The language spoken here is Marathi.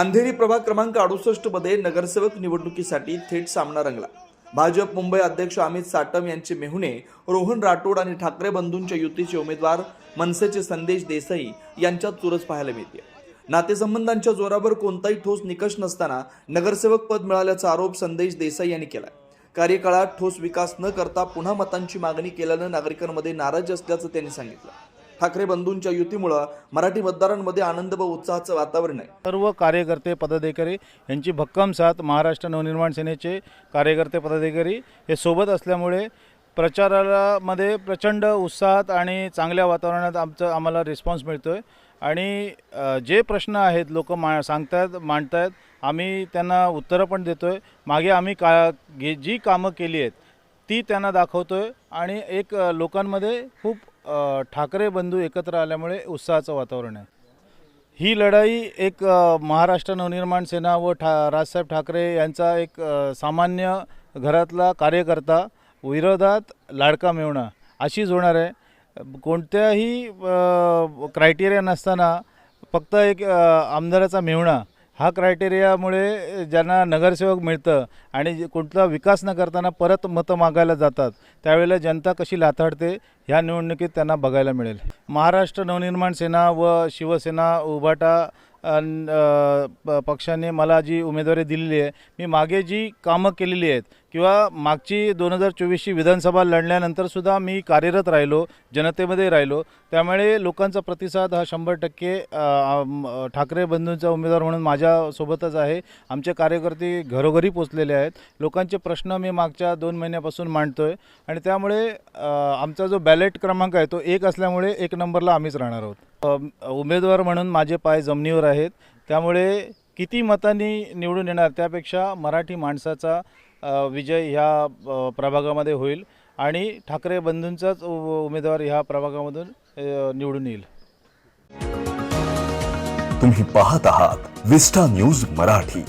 अंधेरी प्रभाग क्रमांक अडुसष्टमध्ये नगरसेवक निवडणुकीसाठी थेट सामना रंगला. भाजप मुंबई अध्यक्ष अमित साटम यांचे मेहुणे रोहन राठोड आणि ठाकरे बंधूंच्या युतीचे उमेदवार मनसेचे संदेश देसाई यांच्यात चुरस पाहायला मिळते. नातेसंबंधांच्या जोरावर कोणताही ठोस निकष नसताना नगरसेवक पद मिळाल्याचा आरोप संदेश देसाई यांनी केला कार्यकाळात ठोस विकास न करता पुन्हा मतांची मागणी केल्यानं नागरिकांमध्ये नाराज असल्याचं त्यांनी सांगितलं. ठाकरे बंधूंच्या युतीमुळं मराठी मतदारांमध्ये आनंद व उत्साहाचं वातावरण आहे. सर्व कार्यकर्ते पदाधिकारी यांची भक्कम साथ महाराष्ट्र नवनिर्माण सेनेचे कार्यकर्ते पदाधिकारी हे सोबत असल्यामुळे प्रचारामध्ये प्रचंड उत्साहात आणि चांगल्या वातावरणात आमचं आम्हाला रिस्पॉन्स मिळतो आहे आणि जे प्रश्न आहेत लोक मा सांगतायत मांडतायत आम्ही त्यांना उत्तरं पण देतो आहे मागे आम्ही का जी कामं केली आहेत ती त्यांना दाखवतो आहे आणि एक लोकांमध्ये खूप ठाकरे बंधू एकत्र आल्यामुळे उत्साहाचं वातावरण आहे. ही लढाई एक महाराष्ट्र नवनिर्माण सेना व ठा राजसाहेब ठाकरे यांचा एक सामान्य घरातला कार्यकर्ता विरोधात लाडका मेवणा अशीच होणार आहे. कोणत्याही क्रायटेरिया नसताना फक्त एक आमदाराचा मेवणा हा क्रायटेरियामुळे ज्यांना नगरसेवक मिळतं आणि जे कोणता विकास न करताना परत मतं मागायला जातात त्यावेळेला जनता कशी लाथाडते ह्या निवडणुकीत त्यांना बघायला मिळेल. महाराष्ट्र नवनिर्माण सेना व शिवसेना उभाटा पक्षाने मला जी उमेदवारी दिलेली आहे मी मागे जी कामं केलेली आहेत किंवा मागची दोन हजार चोवीसची विधानसभा लढल्यानंतरसुद्धा मी कार्यरत राहिलो जनतेमध्ये राहिलो त्यामुळे लोकांचा प्रतिसाद हा शंभर टक्के ठाकरे बंधूंचा उमेदवार म्हणून माझ्यासोबतच आहे. आमचे कार्यकर्ते घरोघरी पोचलेले आहेत. लोकांचे प्रश्न मी मागच्या दोन महिन्यापासून मांडतो आहे आणि त्यामुळे आमचा जो बॅलेट क्रमांक आहे तो एक असल्यामुळे एक नंबरला आम्हीच राहणार आहोत. उमेदवार म्हणून माझे पाय जमिनीवर आहेत. त्यामुळे किती मतांनी निवडून येणार त्यापेक्षा मराठी माणसाचा विजय ह्या प्रभागामध्ये होईल. आणि ठाकरे बंधूंचाच उ- उमेदवार ह्या प्रभागामधून निवडून येईल. तुम्ही पाहत आहात विस्टा न्यूज मराठी.